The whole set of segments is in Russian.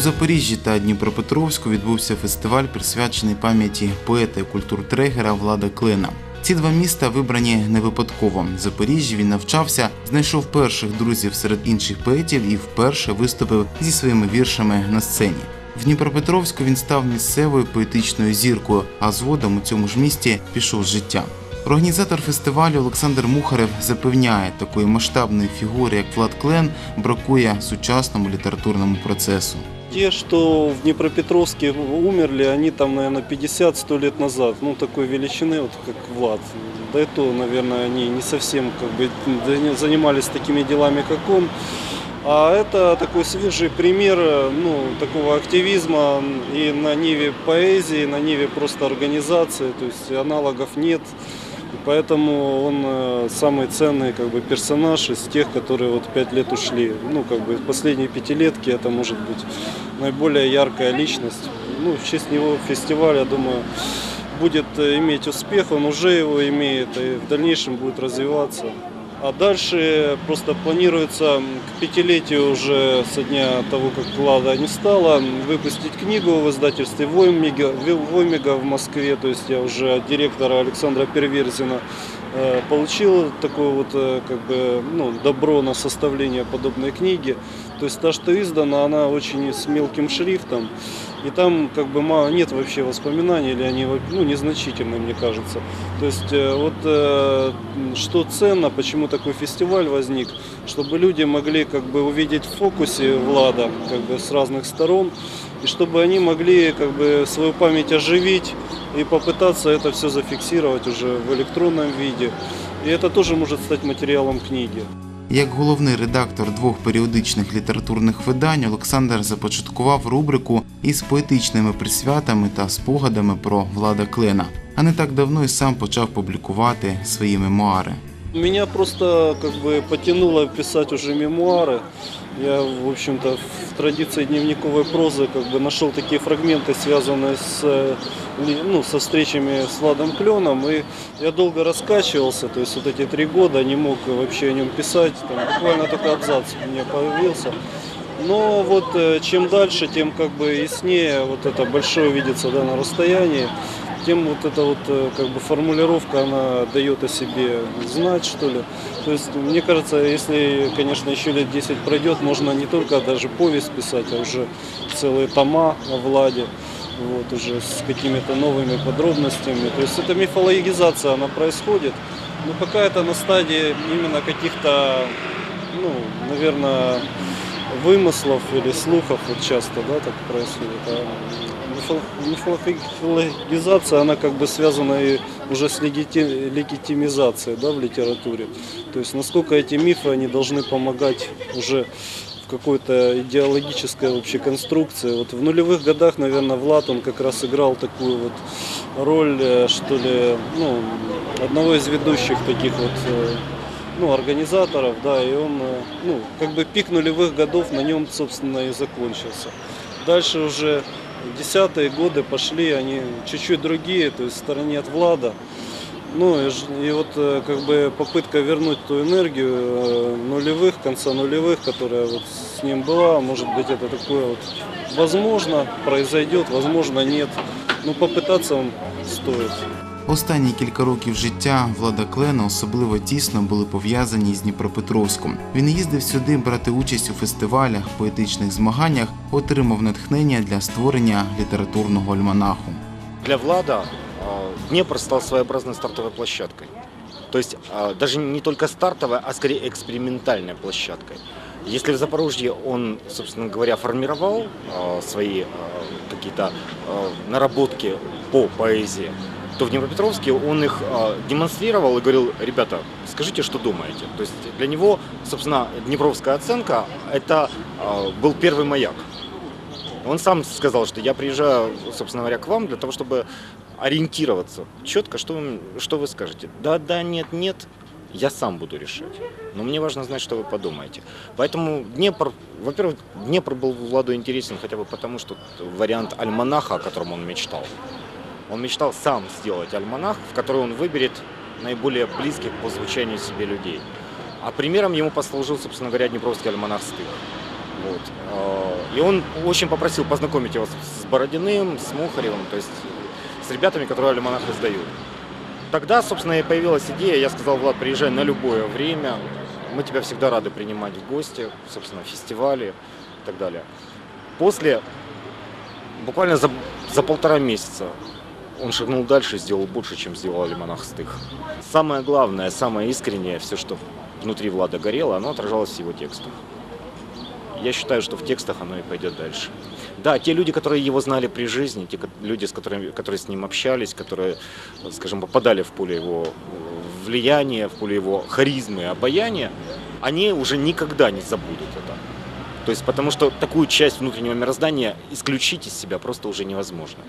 Запоріжжі та Дніпропетровську відбувся фестиваль, присвячений пам'яті поета і культуртрегера Влада Клена. Ці два міста вибрані не випадково. Запоріжжі він навчався, знайшов перших друзів серед інших поетів і вперше виступив зі своїми віршами на сцені. В Дніпропетровську він став місцевою поетичною зіркою, а згодом у цьому ж місті пішов з життя. Організатор фестивалю Олександр Мухарев запевняє, такої масштабної фігури, як Влад Клен, бракує сучасному літературному процесу. Те, что в Днепропетровске умерли, они там, наверное, 50-100 лет назад. Ну, такой величины, вот как Влад. До этого, наверное, они не совсем как бы занимались такими делами, как он. А это такой свежий пример ну, такого активизма и на ниве поэзии, на ниве просто организации. То есть аналогов нет. Поэтому он э, самый ценный как бы, персонаж из тех, которые вот пять лет ушли. Ну, как бы последние пятилетки это может быть наиболее яркая личность. Ну, в честь него фестиваль, я думаю, будет э, иметь успех, он уже его имеет и в дальнейшем будет развиваться. А дальше просто планируется к пятилетию уже со дня того, как Влада не стало, выпустить книгу в издательстве Воймига, Воймига в Москве. То есть я уже от директора Александра Перверзина получил такое вот э, как бы ну, добро на составление подобной книги. То есть та, что издана, она очень с мелким шрифтом. И там как бы мало, нет вообще воспоминаний, или они ну, незначительные, мне кажется. То есть э, вот э, что ценно, почему такой фестиваль возник, чтобы люди могли как бы увидеть в фокусе Влада как бы с разных сторон, и чтобы они могли как бы свою память оживить и попытаться это все зафиксировать уже в электронном виде. И это тоже может стать материалом книги. Як головний редактор двох періодичних літературних видань, Олександр започаткував рубрику із поетичними присвятами та спогадами про Влада Клена. А не так давно і сам почав публікувати свої мемуари. Меня просто как бы потянуло писать уже мемуары. Я, в общем-то, в традиции дневниковой прозы как бы нашел такие фрагменты, связанные с, э, ну, со встречами с Владом Кленом. И я долго раскачивался, то есть вот эти три года не мог вообще о нем писать. Там буквально только абзац у меня появился. Но вот э, чем дальше, тем как бы яснее вот это большое видится да, на расстоянии, тем вот эта вот э, как бы формулировка, она дает о себе знать, что ли. То есть, мне кажется, если, конечно, еще лет 10 пройдет, можно не только даже повесть писать, а уже целые тома о Владе, вот, уже с какими-то новыми подробностями. То есть, эта мифологизация, она происходит, но пока это на стадии именно каких-то, ну, наверное, вымыслов или слухов вот часто, да, так происходит. А мифо- мифологизация, она как бы связана и уже с легити- легитимизацией, да, в литературе. То есть насколько эти мифы, они должны помогать уже в какой-то идеологической вообще конструкции. Вот в нулевых годах, наверное, Влад, он как раз играл такую вот роль, э, что ли, ну, одного из ведущих таких вот э, ну, организаторов, да, и он, э, ну, как бы пик нулевых годов на нем, собственно, и закончился. Дальше уже десятые годы пошли, они чуть-чуть другие, то есть в стороне от Влада. Ну и, и вот э, как бы попытка вернуть ту энергию э, нулевых, конца нулевых, которая вот с ним была, может быть это такое вот, возможно, произойдет, возможно нет, но попытаться он стоит. Останні кілька років життя Влада Клена особливо тісно були пов'язані з Дніпропетровськом. Він їздив сюди брати участь у фестивалях, поетичних змаганнях, отримав натхнення для створення літературного альманаху. Для Влада э, Днепр стал своеобразной стартовой площадкой. То есть э, даже не только стартовой, а скорее экспериментальной площадкой. Если в Запорожье он, собственно говоря, формировал э, свои э, какие-то э, наработки по поэзии, то в Днепропетровске он их э, демонстрировал и говорил, ребята, скажите, что думаете. То есть для него, собственно, Днепровская оценка – это э, был первый маяк. Он сам сказал, что я приезжаю, собственно говоря, к вам для того, чтобы ориентироваться четко, что вы, что вы скажете. Да, да, нет, нет, я сам буду решать. Но мне важно знать, что вы подумаете. Поэтому Днепр, во-первых, Днепр был Владу интересен хотя бы потому, что вариант альманаха, о котором он мечтал. Он мечтал сам сделать альманах, в который он выберет наиболее близких по звучанию себе людей. А примером ему послужил, собственно говоря, Днепровский альманах «Стых». Вот. Э, И он очень попросил познакомить его с Бородиным, с Мухаревым, то есть с ребятами, которые «Алиманах» издают. Тогда, собственно, и появилась идея. Я сказал, Влад, приезжай на любое время. Мы тебя всегда рады принимать в гости, собственно, фестивали и так далее. После, буквально за, за полтора месяца, он шагнул дальше сделал больше, чем сделал Алиманах Стых. Самое главное, самое искреннее, все, что внутри Влада горело, оно отражалось в его текстах. Я считаю, что в текстах оно и пойдет дальше. Да, те люди, которые его знали при жизни, те люди, с которыми, которые с ним общались, которые, скажем, попадали в поле его э, влияния, в поле его харизмы обаяния, они уже никогда не забудут это. То есть потому что такую часть внутреннего мироздания исключить из себя просто уже невозможно.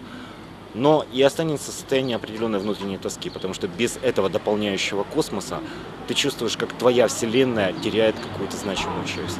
Но и останется состояние определенной внутренней тоски, потому что без этого дополняющего космоса ты чувствуешь, как твоя вселенная теряет какую-то значимую часть.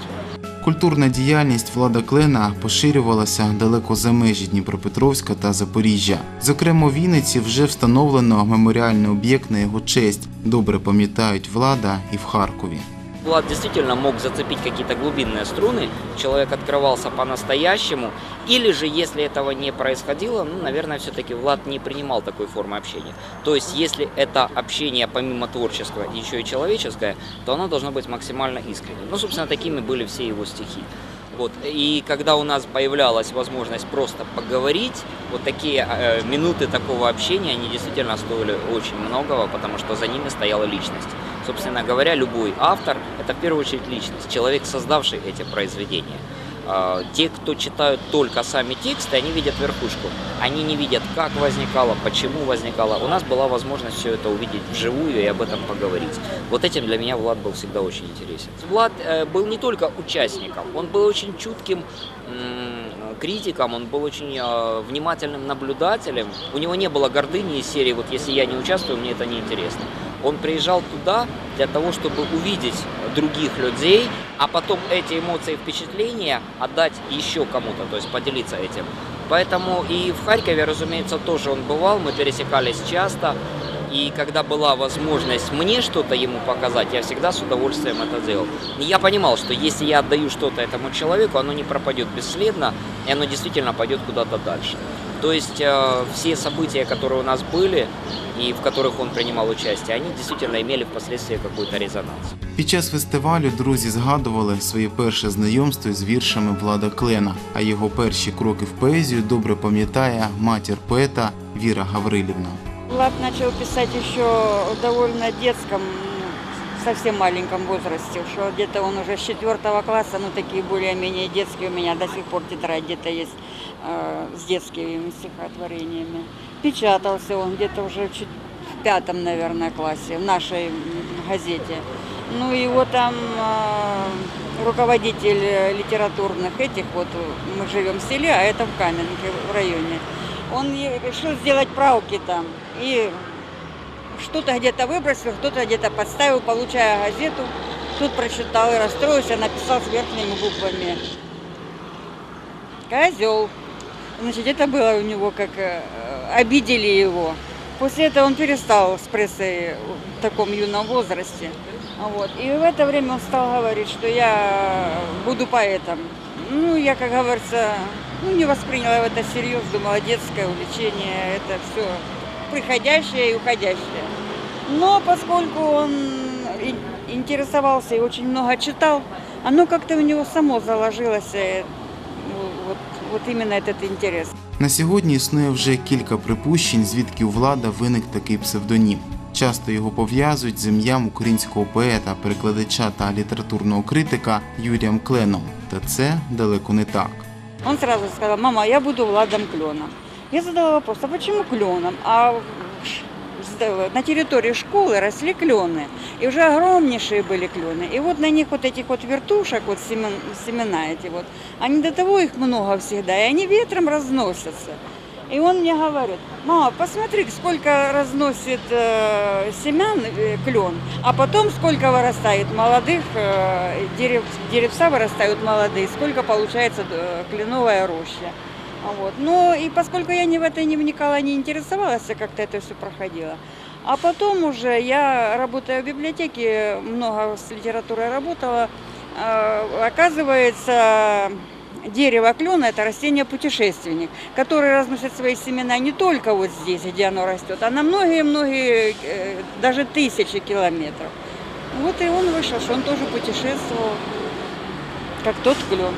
Культурна діяльність влада Клена поширювалася далеко за межі Дніпропетровська та Запоріжжя. Зокрема, у Вінниці вже встановлено меморіальний об'єкт на його честь. Добре пам'ятають влада і в Харкові. Влад действительно мог зацепить какие-то глубинные струны, человек открывался по-настоящему, или же, если этого не происходило, ну, наверное, все-таки Влад не принимал такой формы общения. То есть, если это общение помимо творческого еще и человеческое, то оно должно быть максимально искренним. Ну, собственно, такими были все его стихи. Вот. И когда у нас появлялась возможность просто поговорить, вот такие э, минуты такого общения, они действительно стоили очень многого, потому что за ними стояла личность. Собственно говоря, любой автор – это в первую очередь личность, человек, создавший эти произведения. А, Те, кто читают только сами тексты, они видят верхушку. Они не видят, как возникало, почему возникало. У нас была возможность все это увидеть вживую и об этом поговорить. Вот этим для меня Влад был всегда очень интересен. Влад э, был не только участником, он был очень чутким критиком, он был очень э, внимательным наблюдателем. У него не было гордыни из серии «вот если я не участвую, мне это не интересно». Он приезжал туда для того, чтобы увидеть других людей, а потом эти эмоции и впечатления отдать еще кому-то, то есть поделиться этим. Поэтому и в Харькове, разумеется, тоже он бывал, мы пересекались часто. И когда была возможность мне что-то ему показать, я всегда с удовольствием это делал. Я понимал, что если я отдаю что-то этому человеку, оно не пропадет бесследно, и оно действительно пойдет куда-то дальше. То есть э, все события, которые у нас были и в которых он принимал участие, они действительно имели впоследствии какой-то резонанс. Під час фестивалю друзі згадували своє перше знайомство з віршами Влада Клена, а його перші кроки в поезію добре пам'ятає матір поета Віра Гаврилівна. Влад начал писать еще в довольно детском, совсем маленьком возрасте, что где-то он уже с четвертого класса, ну такие более-менее детские у меня до сих пор тетрадь где-то есть э, С детскими стихотворениями. Печатался он где-то уже чуть в пятом, наверное, классе в нашей газете. Ну его там э, руководитель литературных этих, вот мы живем в селе, а это в Каменке, в районе. Он решил сделать правки там и что-то где-то выбросил, кто-то где-то подставил, получая газету. Тут прочитал и расстроился, написал с верхними буквами. Козел. Значит, это было у него как э, обидели его. После этого он перестал с прессой в таком юном возрасте. Вот. И в это время он стал говорить, что я буду поэтом. Ну, я, как говорится, ну, не восприняла это всерьез, думала, детское увлечение, это все приходящее и уходящее. Но поскольку он ин- интересовался и очень много читал, оно как-то у него само заложилось, э, іменно цей інтерес. На сьогодні існує вже кілька припущень, звідки у влада виник такий псевдонім. Часто його пов'язують з ім'ям українського поета, перекладача та літературного критика Юрієм Кленом. Та це далеко не так. Він одразу сказав, мама, я буду Владом Кленом. Я задала вопрос, а чому кленом? А на территории школы росли клены, и уже огромнейшие были клены. И вот на них вот этих вот вертушек, вот семен, семена эти вот, они до того их много всегда, и они ветром разносятся. И он мне говорит, мама, посмотри, сколько разносит э, семян э, клен, а потом сколько вырастает молодых, э, дерев, деревца вырастают молодые, сколько получается э, кленовая роща. А Вот. Ну и поскольку я не в это не вникала, не интересовалась, как-то это все проходила. А потом уже я, работая в библиотеке, много с литературой работала, А, Оказывается, дерево клена – это растение-путешественник, которое разносит свои семена не только вот здесь, где оно растет, а на многие-многие, э, даже тысячи километров. Вот и он вышел, что он тоже путешествовал, как тот клен.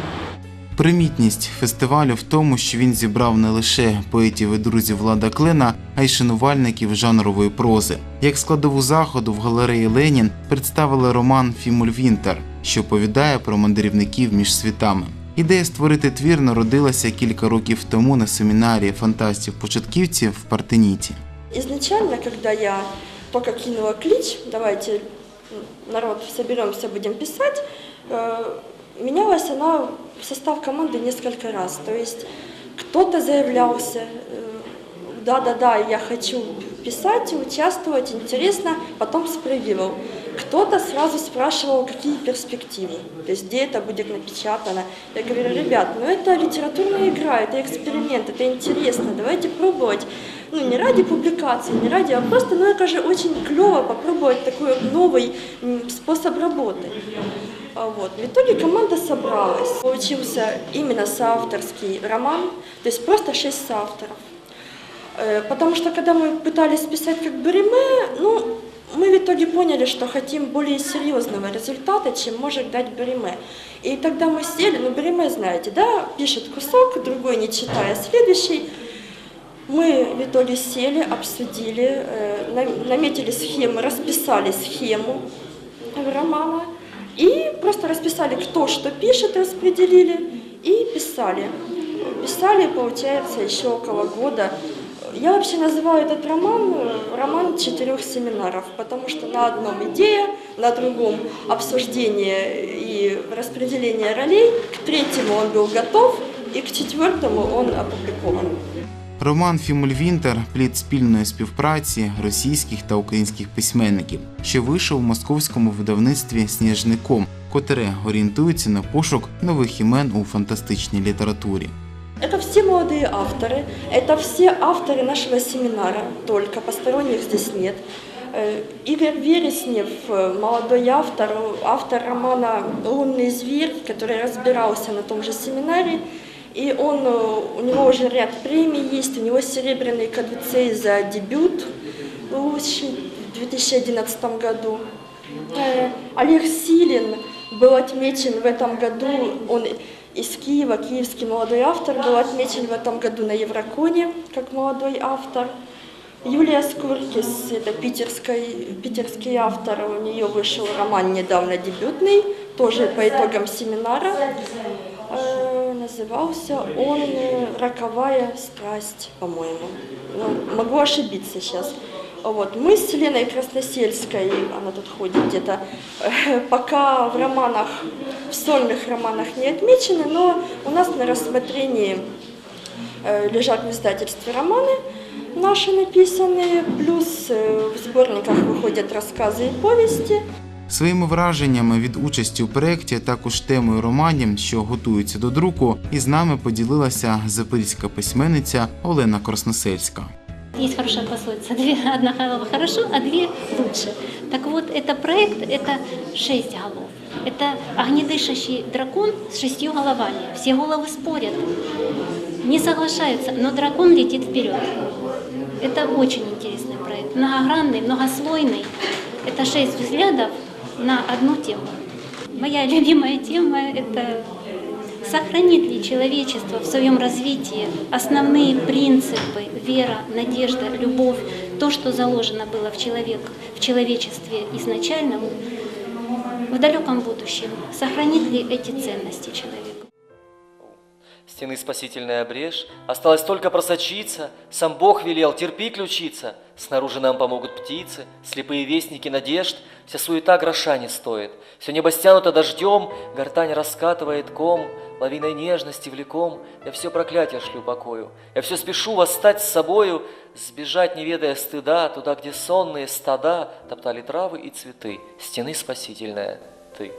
Примітність фестивалю в тому, що він зібрав не лише поетів і друзів Влада Клена, а й шанувальників жанрової прози. Як складову заходу в галереї Ленін представили роман Фімуль Вінтер, що оповідає про мандрівників між світами. Ідея створити твір народилася кілька років тому на семінарі фантастів-початківців в Партеніті. Изначально, когда я только кинула клич, давайте народ соберемся, будем писать, э, менялась она в состав команды несколько раз. То есть кто-то заявлялся, э, да-да-да, я хочу писать, участвовать, интересно, потом спрыгивал. Кто-то сразу спрашивал, какие перспективы, то есть где это будет напечатано. Я говорю, ребят, ну это литературная игра, это эксперимент, это интересно, давайте пробовать. Ну не ради публикации, не ради, а просто, ну это же очень клево попробовать такой новый способ работы. А Вот. В итоге команда собралась. Получился именно соавторский роман, то есть просто шесть соавторов. Э, Потому что когда мы пытались писать как Береме, ну, мы в итоге поняли, что хотим более серьезного результата, чем может дать Береме. И тогда мы сели, ну Береме, знаете, да, пишет кусок, другой не читая, следующий. Мы в итоге сели, обсудили, э, на- наметили схемы, расписали схему романа и просто расписали, кто что пишет, распределили и писали. Писали, получается, еще около года. Я вообще называю этот роман э, роман четырех семинаров, потому что на одном идея, на другом обсуждение и распределение ролей, к третьему он был готов, и к четвертому он опубликован. Роман Фімуль Вінтер плід спільної співпраці російських та українських письменників, що вийшов у московському видавництві Сніжником, котре орієнтується на пошук нових імен у фантастичній літературі. Это все молодые авторы, это все авторы нашего семинара, только посторонних здесь нет. Э, Игорь Вереснев, э, молодой автор, автор романа «Лунный зверь», который разбирался на том же семинаре, и он, э, у него уже ряд премий есть, у него серебряный кадуцей за дебют в 2011 году. Олег Силин был отмечен в этом году, он из Киева, киевский молодой автор, был отмечен в этом году на Евроконе как молодой автор. Юлия Скуркис, это питерский, питерский автор, у нее вышел роман недавно дебютный, тоже по итогам семинара. Назывался он «Роковая страсть», по-моему. Ну, могу ошибиться сейчас. Вот. Мы с Леной Красносельской, она тут ходит где-то, пока в романах, в сольных романах не отмечены, но у нас на рассмотрении э, лежат в издательстве романы наши написанные, плюс э, в сборниках выходят рассказы и повести. Своїми враженнями від участі у проєкті, а також темою романів, що готуються до друку, із нами поділилася запорізька письменниця Олена Красносельська. Есть хорошая пословица, две, одна голова хорошо, а две лучше. Так вот, это проект, это шесть голов. Это огнедышащий дракон с шестью головами. Все головы спорят, не соглашаются, но дракон летит вперед. Это очень интересный проект, многогранный, многослойный. Это шесть взглядов на одну тему. Моя любимая тема – это Сохранит ли человечество в своем развитии основные принципы вера, надежда, любовь, то, что заложено было в, человек, в человечестве изначально, в далеком будущем? Сохранит ли эти ценности человек? Стены спасительная брешь, осталось только просочиться, сам Бог велел, терпи ключица. Снаружи нам помогут птицы, слепые вестники надежд, вся суета гроша не стоит. Все небо стянуто дождем, гортань раскатывает ком, лавиной нежности влеком, я все проклятие шлю покою. Я все спешу восстать с собою, сбежать, не ведая стыда, туда, где сонные стада топтали травы и цветы. Стены спасительная, ты.